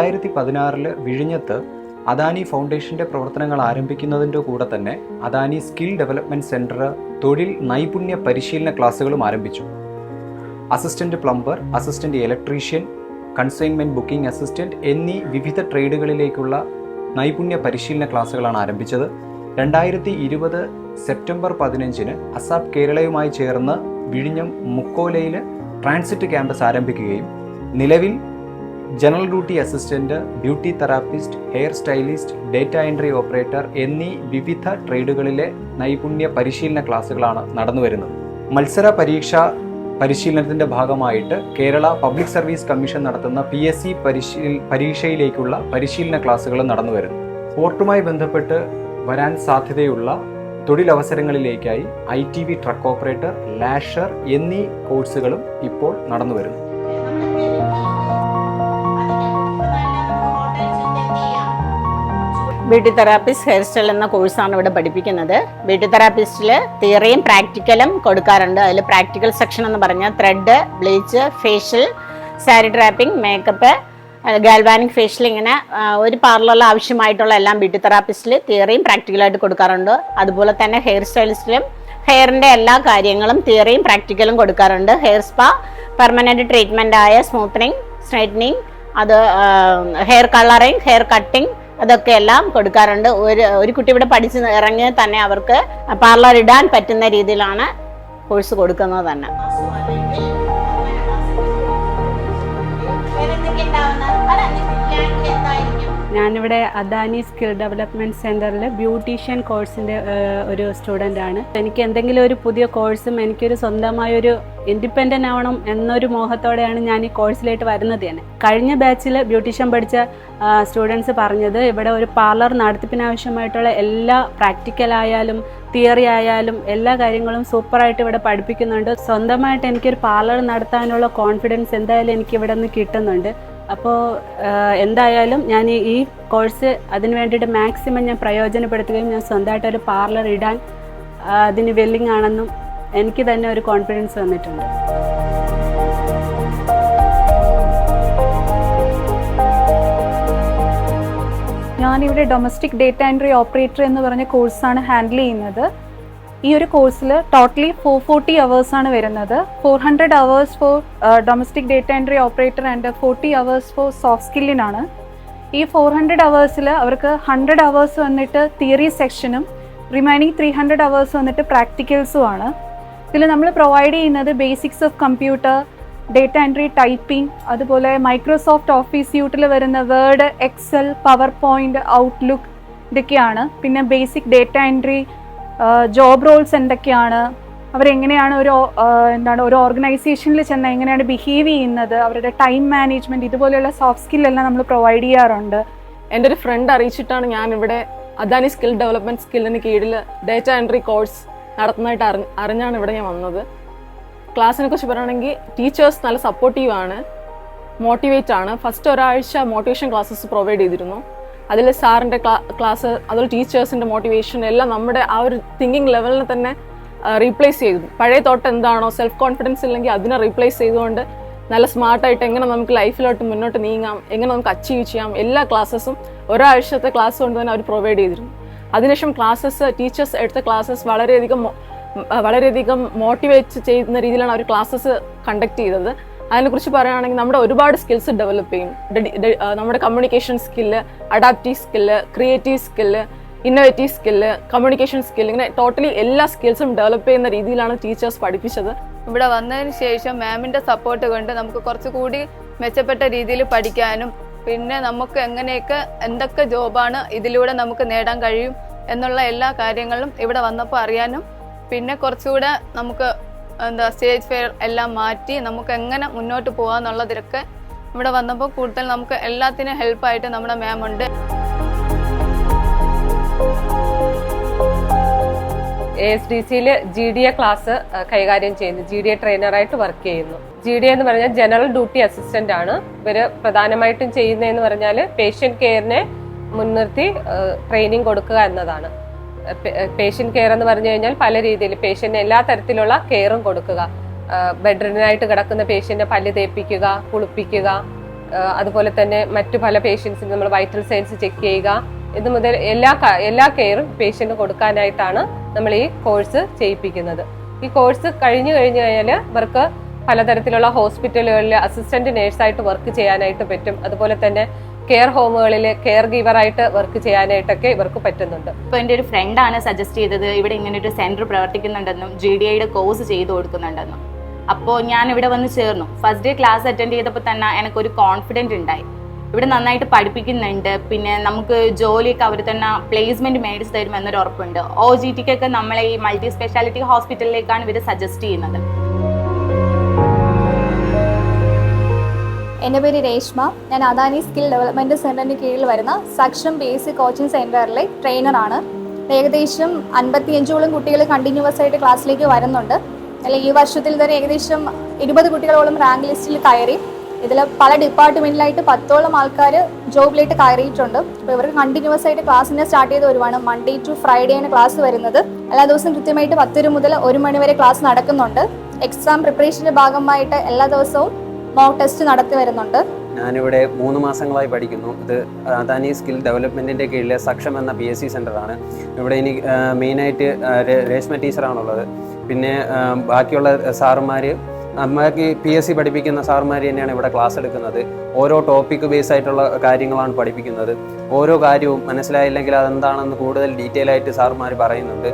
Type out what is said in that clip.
രണ്ടായിരത്തി പതിനാറിൽ വിഴിഞ്ഞത്ത് അദാനി ഫൗണ്ടേഷന്റെ പ്രവർത്തനങ്ങൾ ആരംഭിക്കുന്നതിന്റെ കൂടെ തന്നെ അദാനി സ്കിൽ ഡെവലപ്മെന്റ് സെന്റർ തൊഴിൽ നൈപുണ്യ പരിശീലന ക്ലാസ്സുകളും ആരംഭിച്ചു. Assistant plumber assistant electrician consignment booking assistant എന്നീ വിവിധ ട്രേഡുകളിലേക്കുള്ള നൈപുണ്യ പരിശീലന ക്ലാസ്സുകളാണ് ആരംഭിച്ചത്. രണ്ടായിരത്തി ഇരുപത് സെപ്റ്റംബർ പതിനഞ്ചിന് അസാബ് കേരളയുമായി ചേർന്ന് വിഴിഞ്ഞം മുക്കോലയിൽ ട്രാൻസിറ്റ് ക്യാമ്പസ് ആരംഭിക്കുകയും നിലവിൽ general duty assistant beauty therapist hair stylist data entry operator എന്നീ വിവിധ ട്രേഡുകളിലെ നൈപുണ്യ പരിശീലന ക്ലാസുകളാണ് നടന്നുവരുന്നത് മത്സര പരീക്ഷ പരിശീലനത്തിന്റെ ഭാഗമായിട്ട് കേരള പബ്ലിക് സർവീസ് കമ്മീഷൻ നടത്തുന്ന പി എസ് സി പരിശീൽ പരീക്ഷയിലേക്കുള്ള പരിശീലന ക്ലാസുകൾ നടന്നുവരുന്നു പോർട്ടുമായി ബന്ധപ്പെട്ട് വരാൻ സാധ്യതയുള്ള തൊഴിലവസരങ്ങളിലേക്കായി I T V truck operator lasher എന്നീ കോഴ്സുകളും ഇപ്പോൾ നടന്നുവരുന്നു ബ്യൂട്ടി തെറാപ്പിസ്റ്റ് ഹെയർ സ്റ്റൈൽ എന്ന കോഴ്സാണ് ഇവിടെ പഠിപ്പിക്കുന്നത്. ബ്യൂട്ടി തെറാപ്പിസ്റ്റിൽ തിയറിയും പ്രാക്ടിക്കലും കൊടുക്കാറുണ്ട്. അതിൽ പ്രാക്ടിക്കൽ സെക്ഷൻ എന്ന് പറഞ്ഞാൽ thread bleach facial sari draping makeup galvanic facial ഇങ്ങനെ ഒരു പാർലറിൽ ആവശ്യമായിട്ടുള്ള എല്ലാം ബ്യൂട്ടി തെറാപ്പിസ്റ്റിൽ തിയറിയും പ്രാക്ടിക്കലായിട്ട് കൊടുക്കാറുണ്ട്. അതുപോലെ തന്നെ ഹെയർ സ്റ്റൈലിസ്റ്റിലും ഹെയറിന്റെ എല്ലാ കാര്യങ്ങളും തിയറിയും പ്രാക്ടിക്കലും കൊടുക്കാറുണ്ട്. ഹെയർ സ്പാ പെർമനന്റ് ട്രീറ്റ്മെന്റ് ആയ സ്മൂത്തനിങ് സ്ട്രൈറ്റനിങ് അത് ഹെയർ കളറിങ് ഹെയർ കട്ടിങ് അതൊക്കെ എല്ലാം കൊടുക്കാറുണ്ട്. ഒരു ഒരു കുട്ടി ഇവിടെ പഠിച്ച് ഇറങ്ങിയ തന്നെ അവർക്ക് പാർലർ ഇടാൻ പറ്റുന്ന രീതിയിലാണ് കോഴ്സ് കൊടുക്കുന്നത് തന്നെ. ഞാനിവിടെ അദാനി സ്കിൽ ഡെവലപ്മെന്റ് സെന്ററിൽ ബ്യൂട്ടീഷ്യൻ കോഴ്സിന്റെ ഒരു സ്റ്റുഡന്റ് ആണ്. എനിക്ക് എന്തെങ്കിലും ഒരു പുതിയ കോഴ്സും എനിക്കൊരു സ്വന്തമായൊരു ഇൻഡിപെൻഡന്റ് ആവണം എന്നൊരു മോഹത്തോടെയാണ് ഞാൻ ഈ കോഴ്സിലേക്ക് വരുന്നത് തന്നെ. കഴിഞ്ഞ ബാച്ചിൽ ബ്യൂട്ടീഷ്യൻ പഠിച്ച സ്റ്റുഡൻസ് പറഞ്ഞത് ഇവിടെ ഒരു പാർലർ നടത്തിപ്പിനാവശ്യമായിട്ടുള്ള എല്ലാ പ്രാക്ടിക്കലായാലും തിയറി ആയാലും എല്ലാ കാര്യങ്ങളും സൂപ്പറായിട്ട് ഇവിടെ പഠിപ്പിക്കുന്നുണ്ട്. സ്വന്തമായിട്ട് എനിക്കൊരു പാർലർ നടത്താനുള്ള കോൺഫിഡൻസ് എന്തായാലും എനിക്ക് ഇവിടെ നിന്ന് കിട്ടുന്നുണ്ട്. അപ്പോൾ എന്തായാലും ഞാൻ ഈ- കോഴ്സ് അതിന് വേണ്ടിയിട്ട് മാക്സിമം ഞാൻ പ്രയോജനപ്പെടുത്തുകയും ഞാൻ സ്വന്തമായിട്ട് ഒരു പാർലർ ഇടാൻ അതിന് വെല്ലിങ് ആണെന്നും എനിക്ക് തന്നെ ഒരു കോൺഫിഡൻസ് വന്നിട്ടുണ്ട്. ഞാനിവിടെ ഡൊമസ്റ്റിക് ഡേറ്റ എൻട്രി ഓപ്പറേറ്റർ എന്ന് പറഞ്ഞ കോഴ്സാണ് ഹാൻഡിൽ ചെയ്യുന്നത്. ഈ ഒരു കോഴ്സിൽ ടോട്ടലി ഫോർ ഫോർട്ടി അവേഴ്സ് ആണ് വരുന്നത്. Four hundred hours for domestic data entry operator and forty hours for soft സ്കില്ലിനാണ്. ഈ ഫോർ ഹൺഡ്രഡ് അവേഴ്സിൽ അവർക്ക് ഹൺഡ്രഡ് അവേഴ്സ് വന്നിട്ട് തിയറി സെക്ഷനും റിമൈനിങ് ത്രീ ഹൺഡ്രഡ് അവേഴ്സ് വന്നിട്ട് പ്രാക്ടിക്കൽസും ആണ്. ഇതിൽ നമ്മൾ പ്രൊവൈഡ് ചെയ്യുന്നത് basics of computer data entry typing അതുപോലെ മൈക്രോസോഫ്റ്റ് ഓഫീസ് യൂട്ടിൽ വരുന്ന word Excel power point outlook ഇതൊക്കെയാണ്. പിന്നെ basic data entry job roles എന്തൊക്കെയാണ്? അവരെങ്ങനെയാണ് ഒരു എന്താണ് ഒരു ഓർഗനൈസേഷനിൽ ചെന്ന് എങ്ങനെയാണ് ബിഹേവ് ചെയ്യുന്നത്? അവരുടെ ടൈം മാനേജ്മെന്റ് ഇതുപോലെയുള്ള സോഫ്റ്റ് സ്കില്ലെല്ലാം നമ്മൾ പ്രൊവൈഡ് ചെയ്യാറുണ്ട്. എന്റെ ഒരു ഫ്രണ്ട് അറിയിച്ചിട്ടാണ് ഞാൻ ഇവിടെ അദാനി സ്കിൽ ഡെവലപ്മെന്റ് സ്കില്ലിന് കീഴിൽ ഡേറ്റ എൻട്രി കോഴ്സ് നടത്തുന്നതായിട്ട് അറിഞ്ഞ് അറിഞ്ഞാണ് ഇവിടെ ഞാൻ വന്നത്. ക്ലാസ്സിനെ കുറിച്ച് പറയുകയാണെങ്കിൽ ടീച്ചേഴ്സ് നല്ല സപ്പോർട്ടീവാണ് മോട്ടിവേറ്റ് ആണ്. ഫസ്റ്റ് ഒരാഴ്ച മോട്ടിവേഷൻ ക്ലാസ്സസ് പ്രൊവൈഡ് ചെയ്തിരുന്നു. അതിൽ സാറിന്റെ ക്ലാസ് അതുപോലെ ടീച്ചേഴ്സിന്റെ മോട്ടിവേഷൻ എല്ലാം നമ്മുടെ ആ ഒരു തിങ്കിങ് ലെവലിനെ തന്നെ റീപ്ലേസ് ചെയ്തു. പഴയ തോട്ട് എന്താണോ സെൽഫ് കോൺഫിഡൻസ് ഇല്ലെങ്കിൽ അതിനെ റീപ്ലേസ് ചെയ്തുകൊണ്ട് നല്ല സ്മാർട്ടായിട്ട് എങ്ങനെ നമുക്ക് ലൈഫിലോട്ട് മുന്നോട്ട് നീങ്ങാം എങ്ങനെ നമുക്ക് അച്ചീവ് ചെയ്യാം എല്ലാ ക്ലാസ്സസും ഒരാഴ്ചത്തെ ക്ലാസ് കൊണ്ട് തന്നെ അവർ പ്രൊവൈഡ് ചെയ്തിരുന്നു. അതിനുശേഷം ക്ലാസ്സസ് ടീച്ചേഴ്സ് എടുത്ത ക്ലാസ്സസ് വളരെയധികം വളരെയധികം മോട്ടിവേറ്റ് ചെയ്യുന്ന രീതിയിലാണ് അവർ ക്ലാസ്സസ് കണ്ടക്ട് ചെയ്തത്. അതിനെക്കുറിച്ച് പറയുകയാണെങ്കിൽ നമ്മുടെ ഒരുപാട് സ്കിൽസ് ഡെവലപ്പ് ചെയ്യും. നമ്മുടെ communication skill adaptive skill creative skill innovative skill communication skill ഇങ്ങനെ ടോട്ടലി എല്ലാ സ്കിൽസും ഡെവലപ്പ് ചെയ്യുന്ന രീതിയിലാണ് ടീച്ചേഴ്സ് പഠിപ്പിച്ചത്. ഇവിടെ വന്നതിന് ശേഷം മാമിന്റെ സപ്പോർട്ട് കൊണ്ട് നമുക്ക് കുറച്ചുകൂടി മെച്ചപ്പെട്ട രീതിയിൽ പഠിക്കാനും പിന്നെ നമുക്ക് എങ്ങനെയൊക്കെ എന്തൊക്കെ ജോബാണ് ഇതിലൂടെ നമുക്ക് നേടാൻ കഴിയും എന്നുള്ള എല്ലാ കാര്യങ്ങളും ഇവിടെ വന്നപ്പോൾ അറിയാനും പിന്നെ കുറച്ചുകൂടെ നമുക്ക് എന്താ സ്റ്റേജ് ഫെയർ എല്ലാം മാറ്റി നമുക്ക് എങ്ങനെ മുന്നോട്ട് പോകാന്നുള്ളതിലൊക്കെ ഇവിടെ വന്നപ്പോൾ കൂടുതൽ നമുക്ക് എല്ലാത്തിനും ഹെൽപ്പായിട്ട് നമ്മുടെ മാം ഉണ്ട്. എ എസ് ഡി സിയിൽ ജി ഡി എ ക്ലാസ് കൈകാര്യം ചെയ്യുന്നു. ജി ഡി എ ട്രെയിനറായിട്ട് വർക്ക് ചെയ്യുന്നു. ജി ഡി എന്ന് പറഞ്ഞാൽ ജനറൽ ഡ്യൂട്ടി അസിസ്റ്റന്റ് ആണ്. ഇവർ പ്രധാനമായിട്ടും ചെയ്യുന്നതെന്ന് പറഞ്ഞാൽ പേഷ്യന്റ് കെയറിനെ മുൻനിർത്തി ട്രെയിനിങ് കൊടുക്കുക എന്നതാണ്. പേഷ്യന്റ് കെയർ എന്ന് പറഞ്ഞു കഴിഞ്ഞാൽ പല രീതിയിൽ പേഷ്യന്റിന് എല്ലാ തരത്തിലുള്ള കെയറും കൊടുക്കുക. ബെഡ്റിനായിട്ട് കിടക്കുന്ന പേഷ്യന്റെ പല്ല് തേപ്പിക്കുക കുളിപ്പിക്കുക അതുപോലെ തന്നെ മറ്റു പല പേഷ്യൻസിന് നമ്മൾ വൈറ്റൽ സൈൻസ് ചെക്ക് ചെയ്യുക. ഇത് മുതൽ എല്ലാ എല്ലാ കെയറും പേഷ്യന്റ് കൊടുക്കാനായിട്ടാണ് നമ്മൾ ഈ കോഴ്സ് ചെയ്യിപ്പിക്കുന്നത്. ഈ കോഴ്സ് കഴിഞ്ഞു കഴിഞ്ഞു കഴിഞ്ഞാൽ ഇവർക്ക് പലതരത്തിലുള്ള ഹോസ്പിറ്റലുകളിൽ അസിസ്റ്റന്റ് നേഴ്സായിട്ട് വർക്ക് ചെയ്യാനായിട്ട് പറ്റും. അതുപോലെ തന്നെ കെയർ ഹോമുകളിൽ കെയർ ഗീവറായിട്ട് വർക്ക് ചെയ്യാനായിട്ടൊക്കെ ഇവർക്ക് പറ്റുന്നുണ്ട്. ഇപ്പോൾ എന്റെ ഒരു ഫ്രണ്ടാണ് സജസ്റ്റ് ചെയ്തത് ഇവിടെ ഇങ്ങനെ ഒരു സെന്റർ പ്രവർത്തിക്കുന്നുണ്ടെന്നും ജി ഡി ഐയുടെ കോഴ്സ് ചെയ്തു കൊടുക്കുന്നുണ്ടെന്നും. അപ്പോൾ ഞാൻ ഇവിടെ വന്ന് ചേർന്നു. ഫസ്റ്റ് ഡേ ക്ലാസ് അറ്റൻഡ് ചെയ്തപ്പോൾ തന്നെ എനിക്കൊരു കോൺഫിഡന്റ് ഉണ്ടായി. ഇവിടെ നന്നായിട്ട് പഠിപ്പിക്കുന്നുണ്ട്. പിന്നെ നമുക്ക് ജോലിയൊക്കെ അവർ തന്നെ പ്ലേസ്മെന്റ് മേടിച്ച് തരുമെന്നൊരു ഉറപ്പുണ്ട്. ഒ ജി ടിക്കൊക്കെ നമ്മളെ ഈ മൾട്ടി സ്പെഷ്യാലിറ്റി ഹോസ്പിറ്റലിലേക്കാണ് ഇവർ സജസ്റ്റ് ചെയ്യുന്നത്. എന്റെ പേര് രേഷ്മ. ഞാൻ അദാനി സ്കിൽ ഡെവലപ്മെന്റ് സെന്ററിന് കീഴിൽ വരുന്ന സക്ഷം ബേസിക് കോച്ചിങ് സെന്ററിലെ ട്രെയിനറാണ് ഏകദേശം അൻപത്തിയഞ്ചോളം കുട്ടികൾ കണ്ടിന്യൂസ് ആയിട്ട് ക്ലാസ്സിലേക്ക് വരുന്നുണ്ട്. അല്ല ഈ വർഷത്തിൽ തന്നെ ഏകദേശം ഇരുപത് കുട്ടികളോളം റാങ്ക് ലിസ്റ്റിൽ കയറി. ഇതിൽ പല ഡിപ്പാർട്ട്മെന്റിലായിട്ട് പത്തോളം ആൾക്കാർ ജോബിലേക്ക് കയറിയിട്ടുണ്ട്. അപ്പോൾ ഇവർക്ക് കണ്ടിന്യൂസ് ആയിട്ട് ക്ലാസ്സിനെ സ്റ്റാർട്ട് ചെയ്ത് വരുവാണ്. മൺഡേ ടു ഫ്രൈഡേ ആണ് ക്ലാസ് വരുന്നത്. എല്ലാ ദിവസവും കൃത്യമായിട്ട് പത്തൊരു മുതൽ ഒരു മണി വരെ ക്ലാസ് നടക്കുന്നുണ്ട്. എക്സാം പ്രിപ്പറേഷന്റെ ഭാഗമായിട്ട് എല്ലാ ദിവസവും മോക്ക് ടെസ്റ്റ് നടത്തി വരുന്നുണ്ട്. ഞാനിവിടെ മൂന്ന് മാസങ്ങളായി പഠിക്കുന്നു. ഇത് അദാനി സ്കിൽ ഡെവലപ്മെന്റിന്റെ കീഴിലെ സക്ഷം എന്ന പി എസ് സി സെന്ററാണ് ഇവിടെ ഇനി മെയിനായിട്ട് രേഷ്മ ടീച്ചറാണുള്ളത് പിന്നെ ബാക്കിയുള്ള സാറുമാർ ബാക്കി പി എസ് സി പഠിപ്പിക്കുന്ന സാറുമാർ തന്നെയാണ് ഇവിടെ ക്ലാസ് എടുക്കുന്നത്. ഓരോ ടോപ്പിക് ബേസ് ആയിട്ടുള്ള കാര്യങ്ങളാണ് പഠിപ്പിക്കുന്നത്. ഓരോ കാര്യവും മനസ്സിലായില്ലെങ്കിൽ അതെന്താണെന്ന് കൂടുതൽ ഡീറ്റെയിൽ ആയിട്ട് സാറുമാർ പറയുന്നുണ്ട്.